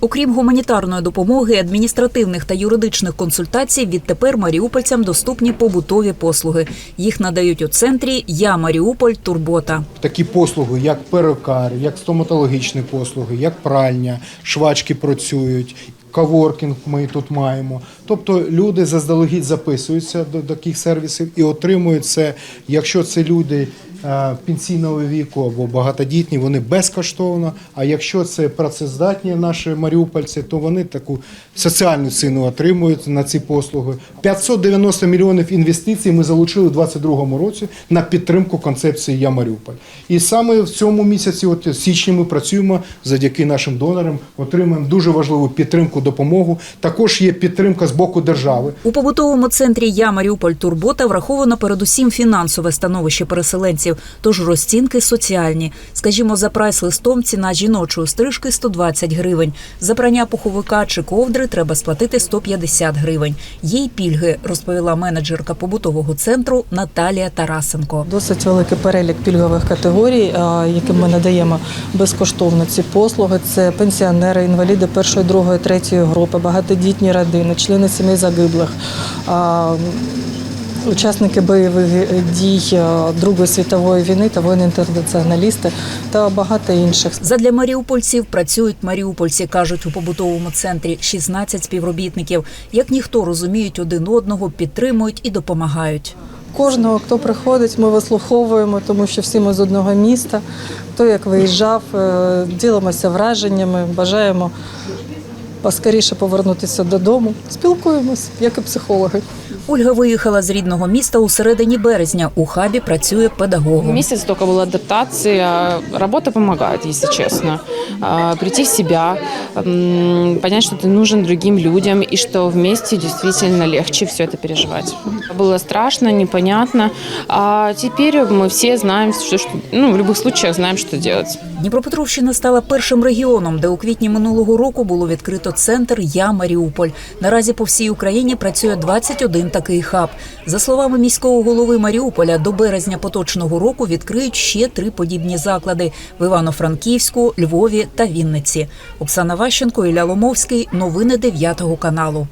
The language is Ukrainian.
Окрім гуманітарної допомоги, адміністративних та юридичних консультацій, відтепер маріупольцям доступні побутові послуги. Їх надають у центрі Я Маріуполь Турбота. Такі послуги, як перукар, як стоматологічні послуги, як пральня, швачки працюють. Каворкінг ми тут маємо. Тобто люди заздалегідь записуються до таких сервісів і отримують це, якщо це люди пенсійного віку або багатодітні, вони безкоштовно. А якщо це працездатні наші маріупольці, то вони таку соціальну ціну отримують на ці послуги. 590 мільйонів інвестицій ми залучили у 2022 році на підтримку концепції Я Маріуполь. І саме в цьому місяці, от січні, ми працюємо завдяки нашим донорам, отримуємо дуже важливу підтримку, допомогу. Також є підтримка з боку держави. У побутовому центрі Я Маріуполь Турбота враховано передусім фінансове становище переселенців, тож розцінки соціальні. Скажімо, за прайс-листом ціна жіночої стрижки 120 гривень. За прання пуховика чи ковдри треба сплатити 150 гривень. Є й пільги, розповіла менеджерка побутового центру Наталія Тарасенко. Досить великий перелік пільгових категорій, яким ми надаємо безкоштовно ці послуги. Це пенсіонери, інваліди першої, другої, третьої групи, багатодітні родини, члени сімей загиблих. Учасники бойових дій Другої світової війни та воїни-інтернаціоналісти та багато інших. Задля маріупольців працюють маріупольці, кажуть у побутовому центрі 16 співробітників. Як ніхто розуміють один одного, підтримують і допомагають. Кожного, хто приходить, ми вислуховуємо, тому що всі ми з одного міста. Хто як виїжджав, е, ділимося враженнями, бажаємо поскоріше повернутися додому. Спілкуємось, як і психологи. Ольга виїхала з рідного міста у середині березня. У хабі працює педагогом. Месяц только был адаптации, а работа помогает, если честно. А, Прийти в себя, м, понять, что ты нужен другим людям и что вместе действительно легче все это переживать. Было страшно, непонятно, а теперь мы все знаем, что, что- ну, в любых случаях знаем, что делать. Дніпропетровщина стала першим регіоном, де у квітні минулого року було відкрито центр Я Маріуполь. Наразі по всій Україні працює 21 такий хаб. За словами міського голови Маріуполя, до березня поточного року відкриють ще три подібні заклади в Івано-Франківську, Львові та Вінниці. Оксана Ващенко, Ілля Ломовський. Новини 9 каналу.